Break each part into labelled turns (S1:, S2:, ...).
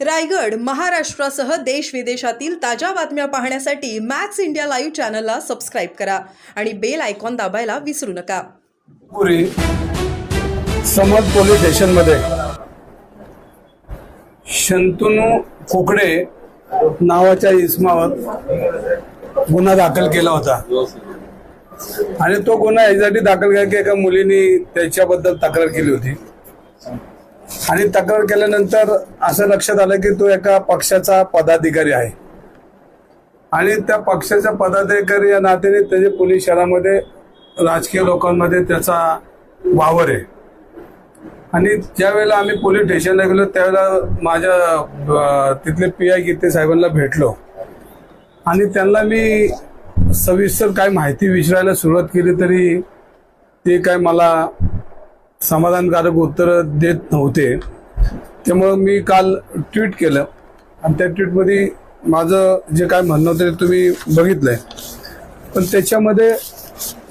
S1: रायगड महाराष्ट्रासह देश विदेशातील ताज्या बातम्या पाहण्यासाठी मॅक्स इंडिया लाईव्ह चॅनलला सबस्क्राईब करा आणि बेल आयकॉन दाबायला विसरू नका.
S2: पुरी समज पोलीस स्टेशनमध्ये. शंतनू कुकडे नावाच्या इसमावर गुन्हा दाखल केला होता. आणि तो गुन्हा यासाठी दाखल केला की एका मुलीने त्याच्याबद्दल तक्रार केली होती. आणि तक्रार केल्यानंतर असं लक्षात आलं की तो एका पक्षाचा पदाधिकारी आहे. आणि त्या पक्षाच्या पदाधिकारी या नात्याने त्याचे पोलीस शहरामध्ये राजकीय लोकांमध्ये त्याचा वावर आहे. आणि ज्यावेळेला आम्ही पोलीस स्टेशनला गेलो त्यावेळेला माझ्या तिथले पी आय गीते साहेबांना भेटलो. आणि त्यांना मी सविस्तर काय माहिती विचारायला सुरुवात केली तरी ते काय मला समाधानकारक उत्तर देत नव्हते. त्यामुळं मी काल ट्विट केलं. आणि त्या ट्विटमध्ये माझं जे काय म्हणणं होतं ते तुम्ही बघितलंय. पण त्याच्यामध्ये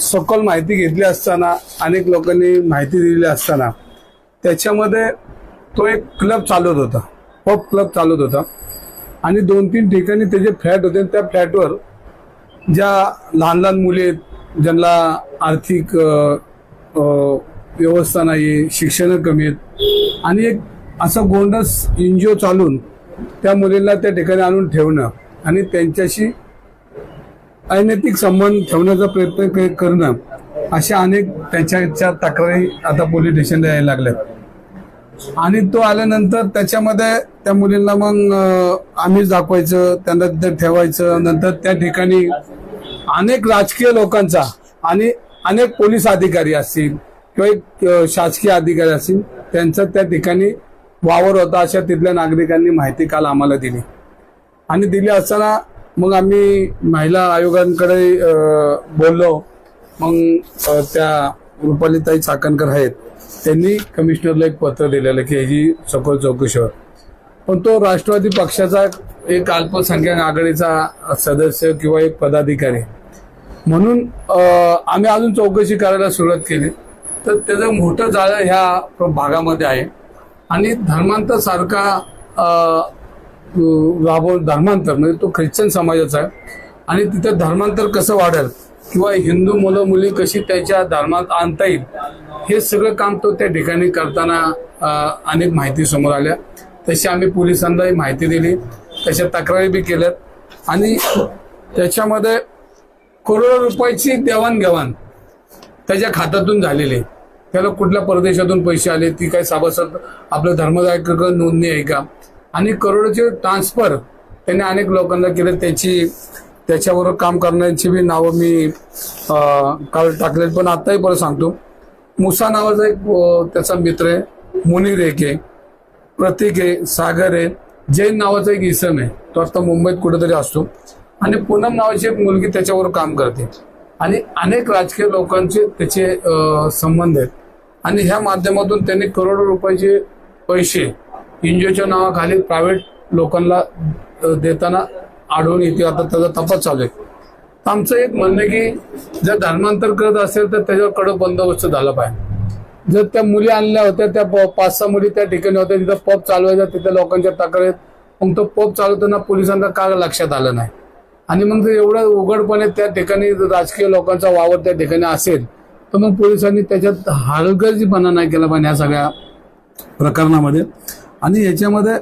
S2: सखोल माहिती घेतली असताना अनेक लोकांनी माहिती दिलेली असताना त्याच्यामध्ये तो एक क्लब चालवत होता. पब क्लब चालवत होता. आणि दोन तीन ठिकाणी त्याचे फ्लॅट होते आणि त्या फ्लॅटवर ज्या लहान लहान मुली आहेत ज्यांना आर्थिक व्यवस्था नाही आहे शिक्षण कमी आहेत. आणि एक असं गोंडस एनजीओ चालून त्या मुलींना त्या ठिकाणी आणून ठेवणं आणि त्यांच्याशी अनैतिक संबंध ठेवण्याचा प्रयत्न करणं अशा अनेक त्याच्या तक्रारी आता पोलीस स्टेशनला यायला लागल्यात. आणि तो आल्यानंतर त्याच्यामध्ये त्या मुलींना मग आम्ही आम्हीच दाखवायचं त्यांना तिथे ठेवायचं नंतर त्या ठिकाणी अनेक राजकीय लोकांचा आणि अनेक पोलीस अधिकारी असतील किंवा एक शासकीय अधिकारी असतील त्यांचा त्या ठिकाणी वावर होता अशा तिथल्या नागरिकांनी माहिती काल आम्हाला दिली. आणि दिली असताना मग आम्ही महिला आयोगांकडे बोललो. मग त्या रुपालीताई चाकणकर आहेत त्यांनी कमिशनरला एक पत्र दिलेलं की ही सखोल चौकशीवर पण तो राष्ट्रवादी पक्षाचा एक अल्पसंख्याक आघाडीचा सदस्य किंवा एक पदाधिकारी. म्हणून आम्ही अजून चौकशी करायला सुरुवात केली. तर त्याचं मोठं जाळं ह्या भागामध्ये आहे. आणि धर्मांतर सारखा राबव धर्मांतर म्हणजे तो ख्रिश्चन समाजाचा आहे. आणि तिथं धर्मांतर कसं वाढेल? किंवा हिंदू मुलं मुली कशी त्याच्या धर्मात आणता येईल? हे सगळं काम तो त्या ठिकाणी करताना अनेक माहिती समोर आल्या. तशी आम्ही पोलिसांनाही माहिती दिली. तशा तक्रारी बी केल्यात. आणि त्याच्यामध्ये करोडो रुपयाची देवाणघेवाण त्याच्या खात्यातून झालेली. आहे. त्याला कुठल्या परदेशातून पैसे आले ती काय सभासद आपलं धर्मदायक नोंदणी आहे का? आणि करोडोचे ट्रान्सफर त्याने अनेक लोकांना केले. त्याची त्याच्याबरोबर काम करण्याची बी नावं मी काल टाकले पण आत्ताही परत सांगतो. मुसा नावाचा एक त्याचा मित्र आहे मुनीर एक आहे प्रतीक आहे सागर आहे जैन नावाचा एक इसम आहे. तो आता मुंबईत कुठेतरी असतो. आणि पूनम नावाची एक मुलगी त्याच्यावर काम करते. आणि अनेक राजकीय लोकांचे त्याचे संबंध आहेत. आणि ह्या माध्यमातून त्यांनी करोडो रुपयाचे पैसे एनजीओच्या नावाखाली प्रायव्हेट लोकांना देताना आढळून येते आता त्याचा तपास चालू आहे. आमचं एक म्हणणं आहे की जर धर्मांतर करत असेल तर त्याच्यावर कडक बंदोबस्त झाला पाहिजे. जर त्या मुली आणल्या होत्या त्या प- पाच सहा मुली त्या ठिकाणी होत्या तिथं पब चालवायचा तिथे लोकांच्या तक्रारीत मग तो पब चालवताना पोलिसांना का लक्षात आलं नाही? आणि मग जर एवढं उघडपणे त्या ठिकाणी राजकीय लोकांचा वावर त्या ठिकाणी असेल तर मग पोलिसांनी त्याच्यात हलगर्जीपणा नाही केला पाहिजे या सगळ्या प्रकरणामध्ये. आणि याच्यामध्ये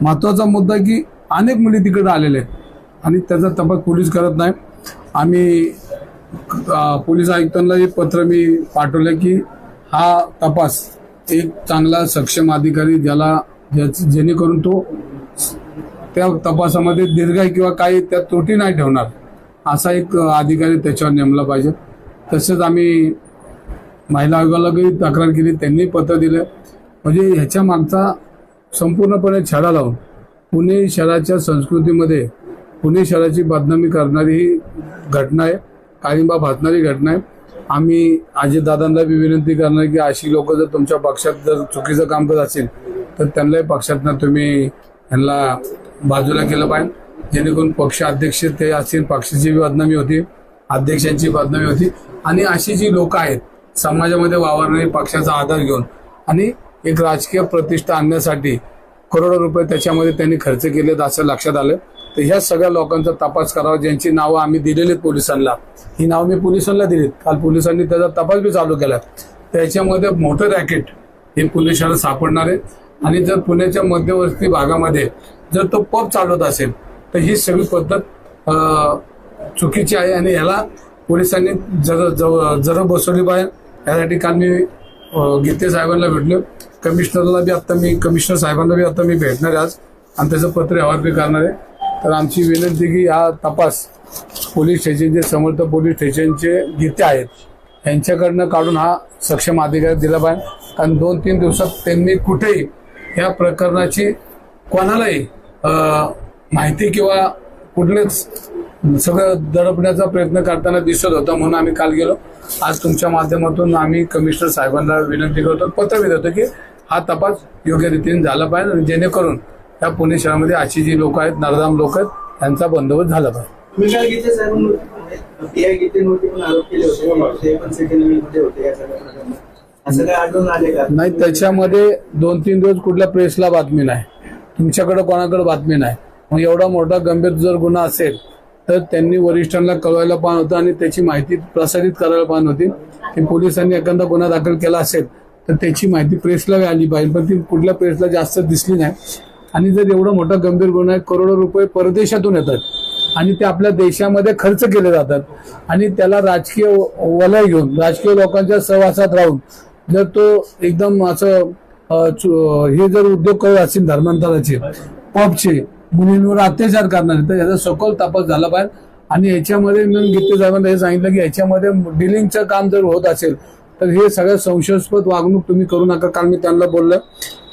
S2: महत्त्वाचा मुद्दा की अनेक मुली तिकडे आलेले आहेत आणि त्याचा तपास पोलीस करत नाही. आम्ही पोलीस आयुक्तांना एक पत्र मी पाठवलं की हा तपास एक चांगला सक्षम अधिकारी ज्याला ज्या जेणेकरून तो त्या तपासामध्ये दीर्घाई किंवा काही त्या त्रुटी नाही ठेवणार असा एक अधिकारी त्याच्यावर नेमला पाहिजे. तसेच आम्ही महिला आयोगालाही तक्रार केली त्यांनी पत्र दिलं. म्हणजे ह्याच्या मागचा संपूर्णपणे छडा लावून पुणे शहराच्या संस्कृतीमध्ये पुणे शहराची बदनामी करणारी ही घटना आहे काळिंबा भासणारी घटना आहे. आम्ही अजितदादांना बी विनंती करणार की अशी लोक जर तुमच्या पक्षात जर चुकीचं काम करत असेल तर त्यांनाही पक्षातनं तुम्ही यांना बाजूला केलं पाहिजे. जेणेकरून पक्ष अध्यक्ष ते असतील पक्षाची बदनामी होती अध्यक्षांची बदनामी होती. आणि अशी जी लोक आहेत समाजामध्ये वावरणारी पक्षाचा आधार घेऊन आणि एक राजकीय प्रतिष्ठा आणण्यासाठी करोडो रुपये त्याच्यामध्ये त्यांनी खर्च केलेत असं लक्षात आलं. तर ह्या सगळ्या लोकांचा तपास करावा. ज्यांची नावं आम्ही दिलेली आहेत पोलिसांना. ही नावं मी पोलिसांना दिलीत. काल पोलिसांनी त्याचा तपास बी चालू केला त्याच्यामध्ये मोठं रॅकेट हे पोलिसांना सापडणार आहे. आणि जर पुण्याच्या मध्यवर्ती भागामध्ये जर तो पब चालवत असेल तर ही सगळी पद्धत चुकीची आहे आणि याला पोलिसांनी जर जर बसवली पाहिजे यासाठी काल मी गीते साहेबांना भेटलो. कमिशनरला बी आता मी कमिशनर साहेबांना बी आता मी भेटणार आहे आज. आणि त्याचं पत्र अवार्पी करणार आहे. तर आमची विनंती की हा तपास पोलीस स्टेशनचे समर्थ पोलीस स्टेशनचे गीते आहेत. यांच्याकडनं काढून हा सक्षम अधिकारी दिला पाहिजे. कारण दोन तीन दिवसात त्यांनी कुठेही या प्रकरणाची कोणालाही माहिती किंवा कुठलेच सगळं दडपण्याचा प्रयत्न करताना दिसत होता म्हणून आम्ही काल गेलो. आज तुमच्या माध्यमातून आम्ही कमिशनर साहेबांना विनंती करतो पत्र बी देतो की हा तपास योग्य रीतीने झाला पाहिजे आणि जेणेकरून या पुणे शहरामध्ये अशी जी लोक आहेत नरदाम लोक आहेत त्यांचा बंदोबस्त झाला पाहिजे.
S3: होते.
S2: नाही त्याच्यामध्ये दोन तीन दिवस कुठल्या प्रेसला बातमी नाही. तुमच्याकडे कोणाकडे बातमी नाही. मग एवढा मोठा गंभीर जर गुन्हा असेल तर त्यांनी वरिष्ठांना कळवायला पाहिजे होतं आणि त्याची माहिती प्रसारित करायला पाहिजे होती. की पोलिसांनी एखादा गुन्हा दाखल केला असेल तर त्याची माहिती प्रेसला आली पाहिजे. पण ती कुठल्या प्रेसला जास्त दिसली नाही. आणि जर एवढा मोठा गंभीर गुन्हा आहे करोडो रुपये परदेशातून येतात. आणि ते आपल्या देशामध्ये खर्च केले जातात. आणि त्याला राजकीय वलय घेऊन राजकीय लोकांच्या सहवासात राहून जर तो एकदम असं हे जर उद्योग करत असतील धर्मांतराचे पबचे मुलींवर अत्याचार करणारे तर याचा सखोल तपास झाला पाहिजे. आणि याच्यामध्ये मी गीते साहेबांना हे सांगितलं की याच्यामध्ये डिलिंगचं काम जर होत असेल तर हे सगळं संशयास्पद वागणूक तुम्ही करू नका कारण मी त्यांना बोललं.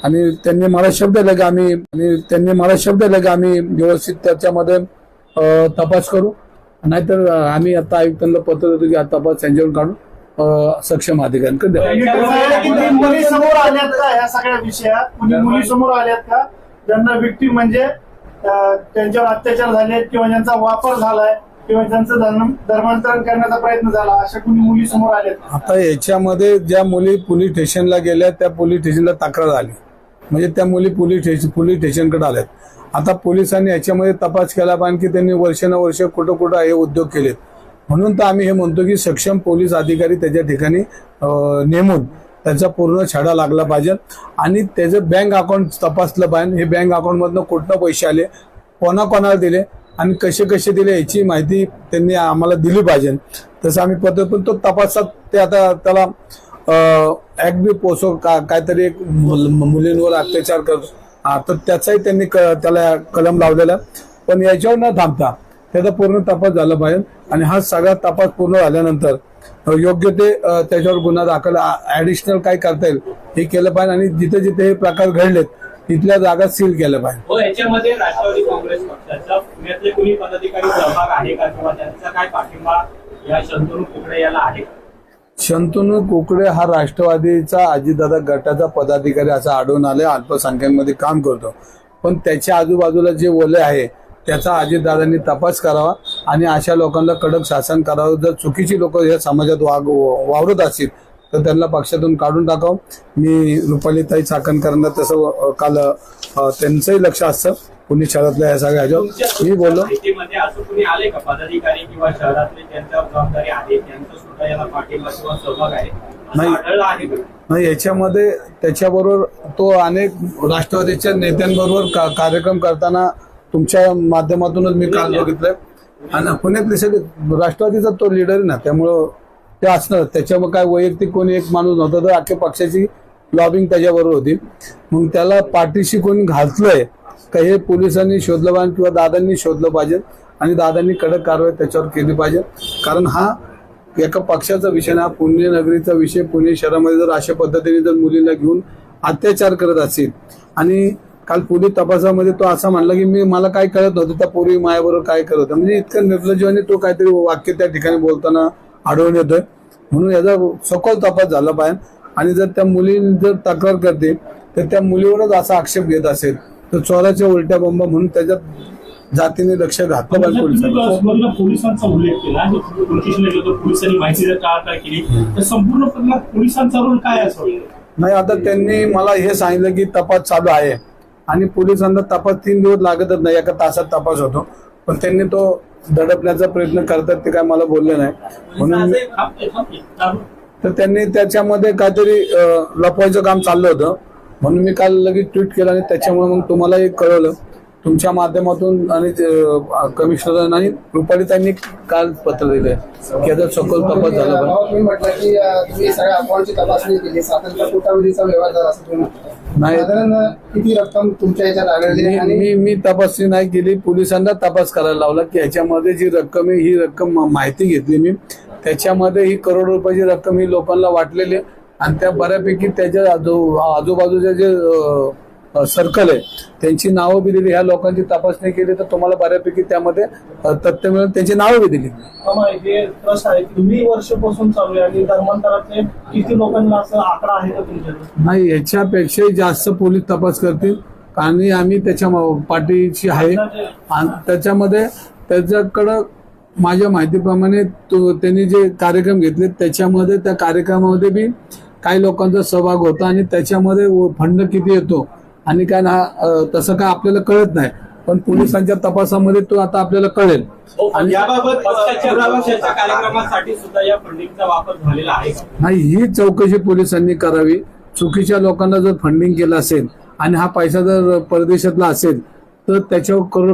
S2: आणि त्यांनी मला शब्द दिला की आम्ही आणि त्यांनी मला शब्द दिला की आम्ही व्यवस्थित त्याच्यामध्ये तपास करू. नाहीतर आम्ही आता आयुक्तांना पत्र देतो की हा तपास त्यांच्यावर काढू. सक्षम अधिकाऱ्यांकडे द्यावा.
S4: मुली समोर आल्यात का ह्या सगळ्या विषयात? कुणी मुली समोर आल्यात का? ज्यांना व्यक्ती म्हणजे त्यांच्यावर अत्याचार झाले किंवा ज्यांचा वापर झालाय किंवा ज्यांचं धर्म धर्मांतरण करण्याचा प्रयत्न झाला अशा कुणी मुली समोर आल्यात?
S2: आता याच्यामध्ये ज्या मुली पोलीस स्टेशनला गेल्या त्या पोलीस स्टेशनला तक्रार आली. म्हणजे त्या मुली पोलीस स्टेशन पोलीस स्टेशनकडे आल्यात. आता पोलिसांनी याच्यामध्ये तपास केला पाहिजे की त्यांनी वर्षानुवर्ष कुठं कुठं हे उद्योग केलेत. म्हणून तर आम्ही हे म्हणतो की सक्षम पोलीस अधिकारी त्याच्या ठिकाणी नेमून त्याचा पूर्ण छडा लागला पाहिजे. आणि त्याचं बँक अकाउंट तपासलं पाहिजे. हे बँक अकाउंटमधनं कुठनं पैसे आले कोणाकोणाला दिले आणि कसे कसे दिले याची माहिती त्यांनी आम्हाला दिली पाहिजे. तसं आम्ही पद्धत पण तो तपासात ते आता त्याला ऍक्ट बी पोसो का काहीतरी एक मुलींवर अत्याचार कर हा, तर त्याचाही त्यांनी क- त्याला कलम लावलेला. पण याच्यावर न थांबता त्याचा पूर्ण तपास झाला पाहिजे आणि हा सगळा तपास पूर्ण झाल्यानंतर योग्य ते त्याच्यावर गुन्हा दाखल ऍडिशनल काय करता येईल हे केलं पाहिजे. आणि जिथे जिथे हे प्रकार घडलेत तिथल्या जागा सील केलं पाहिजे.
S5: हो याच्यामध्ये राष्ट्रवादी काँग्रेस पक्षाचा पुण्यातले कुणी पदाधिकारी सहभाग आहे का किंवा त्यांचा काय पाठिंबा या शंतनू कुकडे याला आहे
S2: शंतनू कुकडे हा राष्ट्रवादीचा अजितदादा गटाचा पदाधिकारी असा आढळून आले अल्पसंख्याकमध्ये काम करतो. पण त्याच्या आजूबाजूला जे ओले आहे त्याचा अजितदादांनी तपास करावा आणि अशा लोकांना कडक शासन करावं. जर चुकीची लोक या समाजात वाग वावरत असतील तर त्यांना पक्षातून काढून टाकावं. मी रुपालीताई चाकणकरांना तसं काल त्यांचंही लक्ष असतं. पुणे शहरातल्या या सगळ्या ह्याच्यावर. मी बोललो. नाही. नाही याच्यामध्ये त्याच्याबरोबर तो अनेक राष्ट्रवादीच्या नेत्यांबरोबर कार्यक्रम करताना तुमच्या माध्यमातूनच मी काल बघितलंय. आणि पुण्यातले सगळे राष्ट्रवादीचा तो लीडर ना त्यामुळं ते असणार. त्याच्यामुळे काय वैयक्तिक कोणी एक माणूस नव्हता तर अख्ख्या पक्षाची लॉबिंग त्याच्याबरोबर होती. मग त्याला पाठीशी कोणी घातलंय का हे पोलिसांनी शोधलं पाहिजे किंवा दादांनी शोधलं पाहिजे? आणि दादांनी कडक कारवाई त्याच्यावर केली पाहिजे. कारण हा एका पक्षाचा विषय ना पुणे नगरीचा विषय पुणे शहरामध्ये जर अशा पद्धतीने जर मुलीला घेऊन अत्याचार करत असेल आणि काल पोलीस तपासामध्ये तो असा म्हणला की मी मला काय कळत नव्हतं त्या पूर्वी मायाबरोबर काय करत होतं म्हणजे इतकं निर्लज्जवाने तो काहीतरी वाक्य त्या ठिकाणी बोलताना आढळून येतोय. म्हणून याचा सखोल तपास झाला पाहिजे. आणि जर त्या मुली जर तक्रार करते तर त्या मुलीवरच असा आक्षेप घेत असेल. तर चोराच्या उलट्या बंबा म्हणून त्याच्यात जातीने लक्ष घातलं पाहिजे पोलिसांनी.
S6: सुरुवातीला पोलिसांचा उल्लेख केला पोलिसांनी माहिती जर तर संपूर्ण पोलिसांचा रोल काय असावा?
S2: नाही आता त्यांनी मला हे सांगितलं की तपास चालू आहे. आणि पोलिसांना तपास तीन दिवस लागतच नाही एका तासात तपास होतो. पण त्यांनी तो दडपण्याचा प्रयत्न करतात ते काय मला बोलले नाही. म्हणून तर त्यांनी त्याच्यामध्ये काहीतरी लपवायचं काम चाललं होतं. म्हणून मी काल लगेच ट्विट केलं आणि त्याच्यामुळे मग तुम्हालाही कळवलं. तुमच्या माध्यमातून आणि कमिशनर आणि रुपालीतांनी काल पत्र दिले की याचा सखोल तपास झाला. नाही. मी
S7: आणि
S2: मी मी तपासणी नाही केली. पोलिसांना तपास करायला लावला की ह्याच्यामध्ये जी रक्कम आहे ही रक्कम माहिती घेतली मी. त्याच्यामध्ये ही करोड रुपयाची रक्कम ही लोकांना वाटलेली आणि त्या बऱ्यापैकी त्याच्या आजू आजूबाजूचे जे सर्कल आहे. त्यांची नावं बी दिली. ह्या लोकांची तपासणी केली तर तुम्हाला बऱ्यापैकी त्यामध्ये तथ्य मिळून त्यांची नावं बी दिली.
S6: मामा, हे ट्रस्ट आहे तुम्ही वर्षापासून चालू आहे आणि धर्मांतरातले किती लोकांना असं आकडा आहे का तुमच्याकडे?
S2: नाही ह्याच्यापेक्षाही जास्त पोलीस तपास करतील. आणि आम्ही त्याच्या पाठीशी आहे. आणि त्याच्यामध्ये त्याच्याकडं माझ्या माहितीप्रमाणे त्यांनी जे कार्यक्रम घेतले त्याच्यामध्ये त्या कार्यक्रमामध्ये बी काही लोकांचा सहभाग होता आणि त्याच्यामध्ये फंड किती येतो आणि काय ना तसं काय आपल्याला कळत नाही. पण पोलिसांच्या तपासामध्ये तो आता आपल्याला कळेल.
S5: आणि याबाबत पक्षाच्या पक्षाच्या कार्यक्रमासाठी सुद्धा या फंडिंगचा वापर झालेला आहे का?
S2: नाही ही चौकशी पोलिसांनी करावी. चुकीच्या लोकांना जर फंडिंग केलं असेल आणि हा पैसा जर परदेशातला असेल तर त्याच्यावर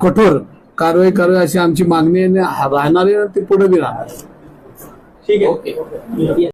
S2: कठोर कारवाई करावी अशी आमची मागणी आहे आणि राहणारी ती पुढे बी राहणार.
S5: ठीक आहे.